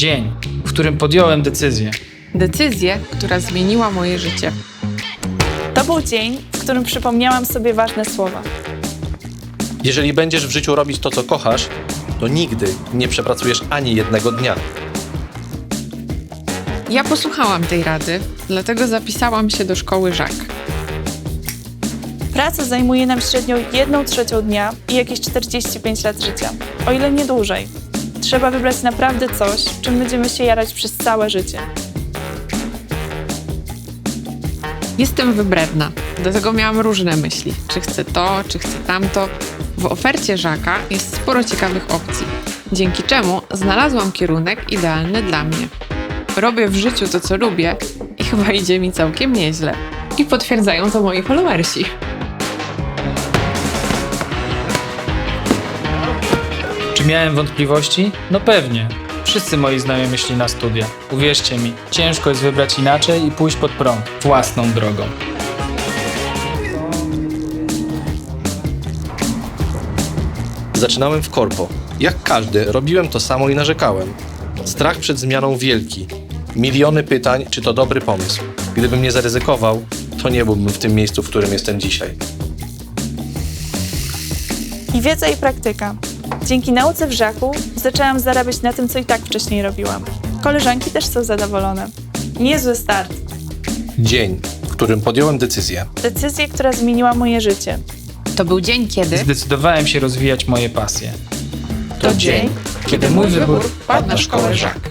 Dzień, w którym podjąłem decyzję. Decyzję, która zmieniła moje życie. To był dzień, w którym przypomniałam sobie ważne słowa. Jeżeli będziesz w życiu robić to, co kochasz, to nigdy nie przepracujesz ani jednego dnia. Ja posłuchałam tej rady, dlatego zapisałam się do szkoły Żak. Praca zajmuje nam średnio 1 trzecią dnia i jakieś 45 lat życia, o ile nie dłużej. Trzeba wybrać naprawdę coś, czym będziemy się jarać przez całe życie. Jestem wybredna, dlatego miałam różne myśli. Czy chcę to, czy chcę tamto. W ofercie Żaka jest sporo ciekawych opcji, dzięki czemu znalazłam kierunek idealny dla mnie. Robię w życiu to, co lubię i chyba idzie mi całkiem nieźle. I potwierdzają to moi followersi. Czy miałem wątpliwości? No pewnie. Wszyscy moi znajomi szli na studia. Uwierzcie mi, ciężko jest wybrać inaczej i pójść pod prąd, własną drogą. Zaczynałem w korpo. Jak każdy, robiłem to samo i narzekałem. Strach przed zmianą wielki. Miliony pytań, czy to dobry pomysł. Gdybym nie zaryzykował, to nie byłbym w tym miejscu, w którym jestem dzisiaj. I wiedza i praktyka. Dzięki nauce w żaku zaczęłam zarabiać na tym, co i tak wcześniej robiłam. Koleżanki też są zadowolone. Niezły start. Dzień, w którym podjąłem decyzję. Decyzja, która zmieniła moje życie. To był dzień, kiedy Zdecydowałem się rozwijać moje pasje. To dzień, kiedy mój wybór padł na szkołę Żak.